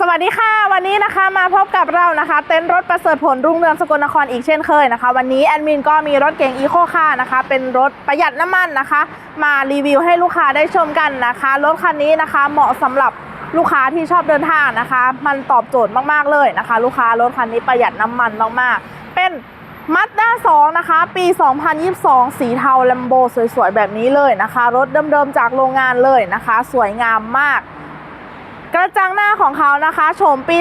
สวัสดีค่ะ วันนี้นะคะมาพบกับเรานะคะ เต็นท์รถประเสริฐผลรุ่งเรืองสกลนครอีกเช่นเคยนะคะ วันนี้แอดมินก็มีรถเก๋งอีโคคาร์นะคะ เป็นรถประหยัดน้ำมันนะคะ มารีวิวให้ลูกค้าได้ชมกันนะคะ รถคันนี้นะคะเหมาะสำหรับลูกค้าที่ชอบเดินทางนะคะ มันตอบโจทย์มากๆเลยนะคะ ลูกค้ารถคันนี้ประหยัดน้ำมันมากๆ เป็นมัดด้า2นะคะ ปี 2022 สีเทาแลมโบสวยๆ แบบนี้เลยนะคะ รถเดิมๆจากโรงงานเลยนะคะ สวยงามมาก กระจังหน้าของเขานะคะโฉมปี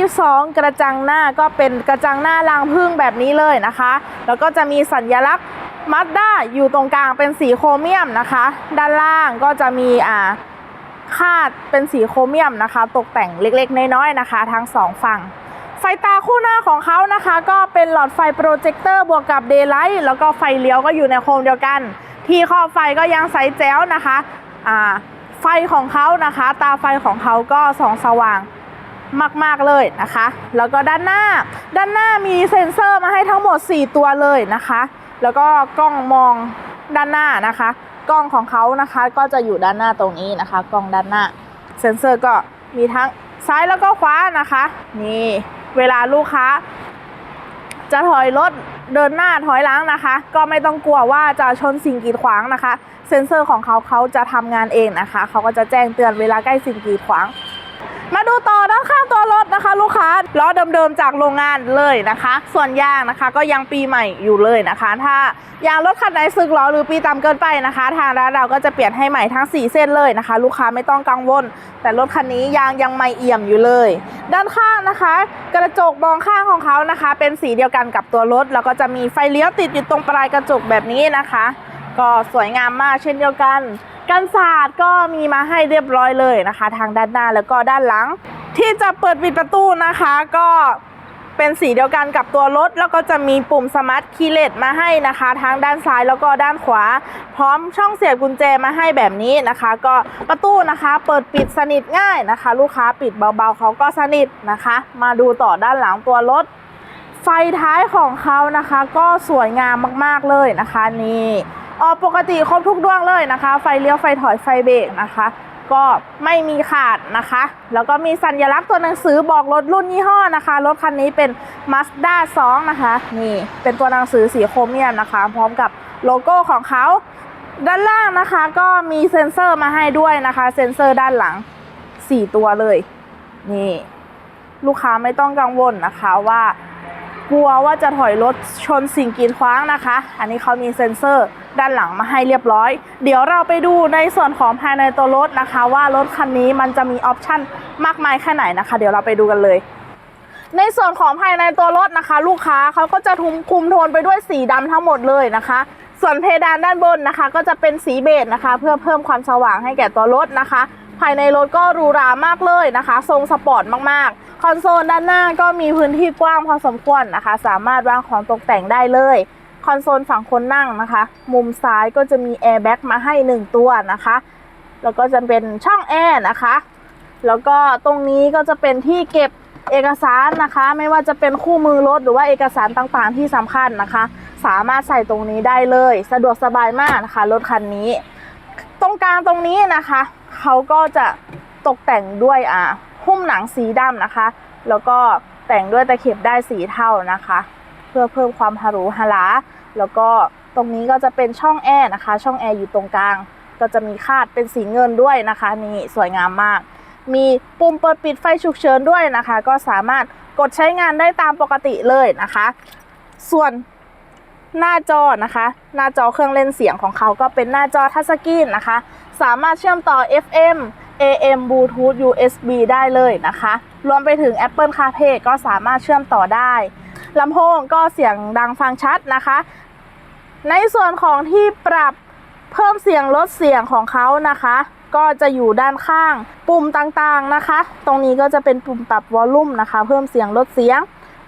2022 กระจังหน้าก็เป็นกระจังหน้ารางพึ่งแบบนี้เลยนะคะ แล้วก็จะมีสัญลักษณ์มัดด้าอยู่ตรงกลางเป็นสีโครเมียมนะคะ ด้านล่างก็จะมีอ่าคาดเป็นสีโครเมียมนะคะ ตกแต่งเล็กๆ น้อยๆนะคะ ทั้งสองฝั่ง ไฟตาคู่หน้าของเขานะคะ ก็เป็นหลอดไฟโปรเจคเตอร์บวกกับเดย์ไลท์แล้วก็ไฟเลี้ยวก็อยู่ในโคมเดียวกัน ที่ครอบไฟก็ยังใสแจ๋วนะคะอ่า ไฟของเขานะคะ ตาไฟของเขาก็ส่องสว่างมาก ๆ เลยนะคะ แล้วก็ด้านหน้า ด้านหน้ามีเซ็นเซอร์มาให้ทั้งหมด 4 ตัวเลยนะคะ แล้วก็กล้องมองด้านหน้านะคะ กล้องของเขานะคะก็จะอยู่ด้านหน้าตรงนี้นะคะ กล้องด้านหน้า เซ็นเซอร์ก็มีทั้งซ้ายแล้วก็ขวานะคะ นี่ เวลาลูกค้า จะถอยรถเดินหน้าถอยหลังนะคะ ก็ไม่ต้องกลัวว่าจะชนสิ่งกีดขวางนะคะ เซ็นเซอร์ของเขาเขาจะทำงานเองนะคะ เขาก็จะแจ้งเตือนเวลาใกล้สิ่งกีดขวาง มาดูต่อ นะคะ ลูกค้าล้อเดิมๆจากโรงงานเลยนะคะ ส่วนยางนะคะก็ยังปีใหม่อยู่เลยนะคะ ถ้ายางรถคันไหนสึกล้อหรือปีต่ำเกินไปนะคะ ทางร้านเราก็จะเปลี่ยนให้ใหม่ทั้ง 4 เส้นเลยนะคะ ลูกค้าไม่ต้องกังวล แต่รถคันนี้ยางยังไม่เอี่ยมอยู่เลย ด้านข้างนะคะ กระจกมองข้างของเขานะคะ เป็นสีเดียวกันกับตัวรถแล้วก็จะมีไฟเลี้ยวติดอยู่ตรงปลายกระจกแบบนี้นะคะ ก็สวยงามมากเช่นเดียวกัน กันศาสตร์ก็มีมาให้เรียบร้อยเลยนะคะ ทางด้านหน้าแล้วก็ด้านหลัง ที่จะเปิดปิดประตูนะคะก็เป็นสีเดียวกันกับตัวรถ แล้วก็จะมีปุ่มสมาร์ทคีย์เลสมาให้นะคะ ทั้งด้านซ้ายแล้วก็ด้านขวา พร้อมช่องเสียบกุญแจมาให้แบบนี้นะคะ ก็ประตูนะคะเปิดปิดสนิทง่ายนะคะ ลูกค้าปิดเบาๆเขาก็สนิทนะคะ มาดูต่อด้านหลังตัวรถ ไฟท้ายของเขานะคะ ก็สวยงามมากๆเลยนะคะนี่ ออกปกติครบทุกดวงเลยนะคะ ไฟเลี้ยวไฟถอยไฟเบรกนะคะ ก็ไม่มีขาดนะคะ แล้วก็มีสัญลักษณ์ตัวหนังสือบอกรถรุ่นยี่ห้อนะคะ รถคันนี้เป็น Mazda 2 นะคะ นี่เป็นตัวหนังสือสีโครเมียมนะคะ พร้อมกับโลโก้ของเขาด้านล่างนะคะก็มีเซ็นเซอร์มาให้ด้วยนะคะ เซ็นเซอร์ด้านหลัง 4 ตัวเลย นี่ ลูกค้าไม่ต้องกังวลนะคะว่า กลัวว่าจะถอยรถชนสิ่งกีดขวางนะคะ อันนี้เขามีเซ็นเซอร์ด้านหลังมาให้เรียบร้อย เดี๋ยวเราไปดูในส่วนของภายในตัวรถนะคะ ว่ารถคันนี้มันจะมีออปชั่นมากมายแค่ไหนนะคะ เดี๋ยวเราไปดูกันเลยในส่วนของภายในตัวรถนะคะ ลูกค้าเขาก็จะทุมคุมโทนไปด้วยสีดำทั้งหมดเลยนะคะ ส่วนเพดานด้านบนนะคะ ก็จะเป็นสีเบจนะคะ เพื่อเพิ่มความสว่างให้แก่ตัวรถนะคะ ภายในรถก็หรูหรามากเลยนะคะ ทรงสปอร์ตมาก คอนโซลด้านหน้าก็มีพื้นที่กว้างพอสมควรนะคะ สามารถวางของตกแต่งได้เลย คอนโซลฝั่งคนนั่งนะคะ มุมซ้ายก็จะมีแอร์แบ็กมาให้ 1 ตัวนะคะ แล้วก็จะเป็นช่องแอร์นะคะ แล้วก็ตรงนี้ก็จะเป็นที่เก็บเอกสารนะคะ ไม่ว่าจะเป็นคู่มือรถหรือว่าเอกสารต่างๆ ที่สำคัญนะคะ สามารถใส่ตรงนี้ได้เลย สะดวกสบายมากนะคะรถคันนี้ ตรงกลางตรงนี้นะคะ เขาก็จะตกแต่งด้วยอ่า หุ้มหนังสีดำนะคะ แล้วก็แต่งด้วยตะเข็บได้สีเทานะคะ เพื่อเพิ่มความฮารุฮาราแล้วก็ตรงนี้ก็จะเป็นช่องแอร์นะคะ ช่องแอร์อยู่ตรงกลาง ก็จะมีคาดเป็นสีเงินด้วยนะคะ นี่สวยงามมาก มีปุ่มเปิดปิดไฟฉุกเฉินด้วยนะคะ ก็สามารถกดใช้งานได้ตามปกติเลยนะคะ ส่วนหน้าจอนะคะ หน้าจอเครื่องเล่นเสียงของเขาก็เป็นหน้าจอทัชสกรีนนะคะ สามารถเชื่อมต่อ FM AM Bluetooth USB ได้เลยนะคะ รวมไปถึง Apple CarPlay ก็สามารถเชื่อมต่อได้ลำโพงก็เสียงดังฟังชัดนะคะ ในส่วนของที่ปรับเพิ่มเสียงลดเสียงของเขานะคะ ก็จะอยู่ด้านข้างปุ่มต่างๆนะคะ ตรงนี้ก็จะเป็นปุ่มปรับวอลลุ่มนะคะ เพิ่มเสียงลดเสียง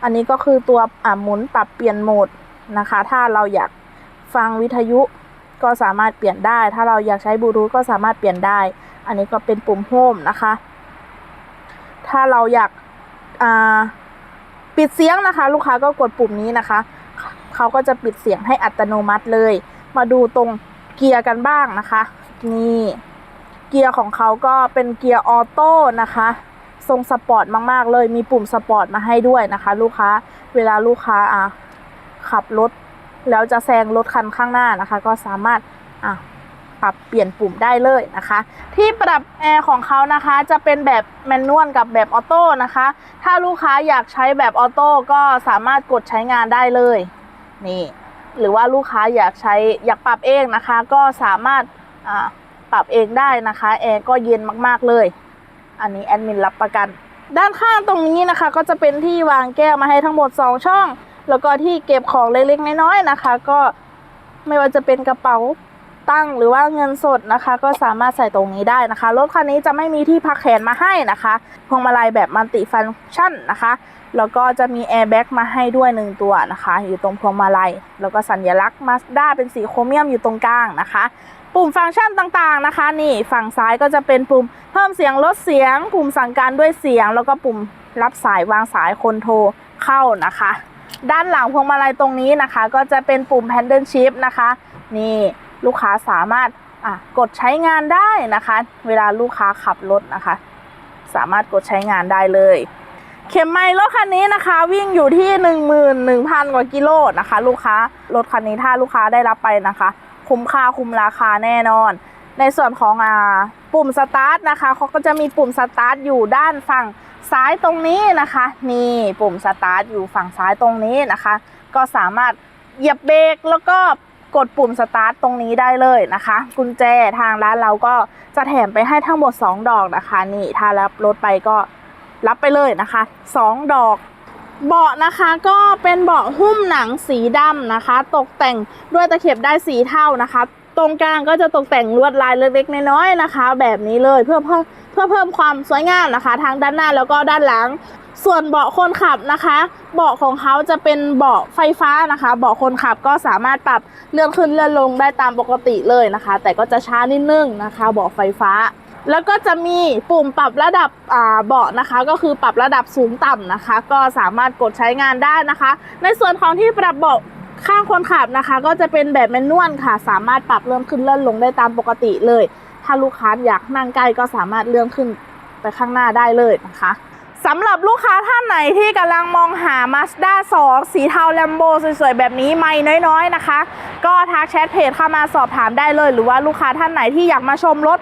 อันนี้ก็คือตัวหมุนปรับเปลี่ยนโหมดนะคะ ถ้าเราอยากฟังวิทยุก็สามารถเปลี่ยนได้ ถ้าเราอยากใช้บลูทูธก็สามารถเปลี่ยนได้ อันนี้ก็เป็นปุ่มโฮมนะคะ ถ้าเราอยากาปิดเสียงนะคะ ลูกค้าก็กดปุ่มนี้นะคะ เขาก็จะปิดเสียงให้อัตโนมัติเลย มาดูตรงเกียร์กันบ้างนะคะ นี่เกียร์ของเขาก็เป็นเกียร์ออโต้นะคะทรงสปอร์ตมากๆ เลย มีปุ่มสปอร์ตมาให้ด้วยนะคะ ลูกค้า เวลาลูกค้าอะขับรถ แล้วจะแซงรถคันข้างหน้านะคะ ก็สามารถอะ ปรับเปลี่ยนปุ่มได้เลยนะคะ ที่ปรับแอร์ของเขานะคะจะเป็นแบบแมนนวลกับแบบออโต้นะคะ ถ้าลูกค้าอยากใช้แบบออโต้ก็สามารถกดใช้งานได้เลยนี่หรือว่าลูกค้าอยากใช้อยากปรับเองนะคะ ก็สามารถปรับเองได้นะคะแอร์ก็เย็นมากๆเลย อันนี้แอดมินรับประกัน ด้านข้างตรงนี้นะคะ ก็จะเป็นที่วางแก้วมาให้ทั้งหมด 2 ช่อง แล้วก็ที่เก็บของเล็กๆน้อยๆนะคะ ก็ไม่ว่าจะเป็นกระเป๋า ตั้งหรือว่าเงินสดนะคะ ก็สามารถใส่ตรงนี้ได้นะคะ รถคันนี้จะไม่มีที่พักแขนมาให้นะคะพวงมาลัยแบบมัลติฟังก์ชันนะคะแล้วก็จะมีแอร์แบ็กมาให้ด้วยหนึ่งตัวนะคะ อยู่ตรงพวงมาลัย แล้วก็สัญลักษณ์มาสด้าเป็นสีโครเมียมอยู่ตรงกลางนะคะ ปุ่มฟังก์ชันต่างๆนะคะ นี่ฝั่งซ้ายก็จะเป็นปุ่มเพิ่มเสียงลดเสียง ปุ่มสั่งการด้วยเสียง แล้วก็ปุ่มรับสายวางสายคนโทรเข้านะคะ ด้านหลังพวงมาลัยตรงนี้นะคะ ก็จะเป็นปุ่ม Paddle Shift นะคะ นี่ ลูกค้าสามารถกดใช้งานได้นะคะ เวลาลูกค้าขับรถนะคะ สามารถกดใช้งานได้เลย เข็มไมล์รถคันนี้นะคะ วิ่งอยู่ที่ 11,000 กว่ากิโลนะคะ ลูกค้ารถคันนี้ถ้าลูกค้าได้รับไปนะคะ คุ้มค่าคุ้มราคาแน่นอน ในส่วนของอ่าปุ่มสตาร์ทนะคะเขาก็จะมีปุ่มสตาร์ทอยู่ด้านฝั่งซ้ายตรงนี้นะคะนี่ปุ่มสตาร์ทอยู่ฝั่งซ้ายตรงนี้นะคะ ก็สามารถเหยียบเบรกแล้วก็ กดปุ่มสตาร์ทตรงนี้ได้เลยนะคะ กุญแจทางร้านเราก็จะแถมไปให้ทั้งหมด 2 ดอกนะคะ นี่ถ้ารับรถไปก็รับไปเลยนะคะ 2 ดอกเบาะนะคะก็เป็นเบาะหุ้มหนังสีดำนะคะ ตกแต่งด้วยตะเข็บได้สีเท่านะคะ ตรงกลางก็จะตกแต่งลวดลายเล็กๆน้อยๆนะคะ แบบนี้เลยเพื่อเพิ่ม เพื่อเพิ่มความสวยงามนะคะ ทั้งด้านหน้าแล้วก็ด้านหลัง ส่วนเบาะคนขับนะคะ เบาะของเขาจะเป็นเบาะไฟฟ้านะคะ เบาะคนขับก็สามารถปรับเลื่อนขึ้นเลื่อนลงได้ตามปกติเลยนะคะ แต่ก็จะช้านิดนึงนะคะ เบาะไฟฟ้าแล้วก็จะมีปุ่มปรับระดับเบาะนะคะ ก็คือปรับระดับสูงต่ำนะคะ ก็สามารถกดใช้งานได้นะคะ ในส่วนของที่ปรับเบาะข้างคนขับนะคะ ก็จะเป็นแบบแมนนวลค่ะ สามารถปรับเลื่อนขึ้นเลื่อนลงได้ตามปกติเลย ถ้าลูกค้าอยากนั่งใกล้ก็สามารถเลื่อนขึ้นไปข้างหน้าได้เลยนะคะสำหรับลูกค้าท่านไหนที่กำลังมองหา Mazda 2 สีเทาแลมโบสวยๆ แบบนี้ไม่น้อยๆนะคะ ก็ทักแชทเพจเข้ามาสอบถามได้เลย หรือว่าลูกค้าท่านไหนที่อยากมาชมรถ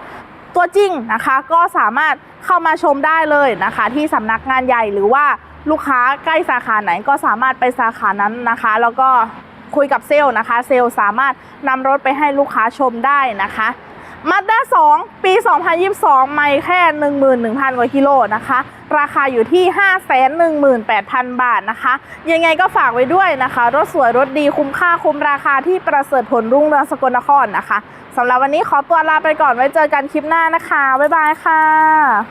ตัวจริงนะคะ ก็สามารถเข้ามาชมได้เลยนะคะ ที่สำนักงานใหญ่หรือว่าลูกค้าใกล้สาขาไหนก็สามารถไปสาขานั้นนะคะ แล้วก็คุยกับเซลล์นะคะ เซลล์สามารถนำรถไปให้ลูกค้าชมได้นะคะ มาด้า2ปี 2022 ไม่แค่ 11,000 กว่ากิโลนะคะ ราคาอยู่ที่ 518,000 บาทนะคะ ยังไงก็ฝากไว้ด้วยนะคะ รถสวยรถดีคุ้มค่าคุ้มราคาที่ประเสริฐผลรุ่งเรืองสกลนครนะคะสำหรับวันนี้ขอตัวลาไปก่อนไว้เจอกันคลิปหน้านะคะ บ๊ายบายค่ะ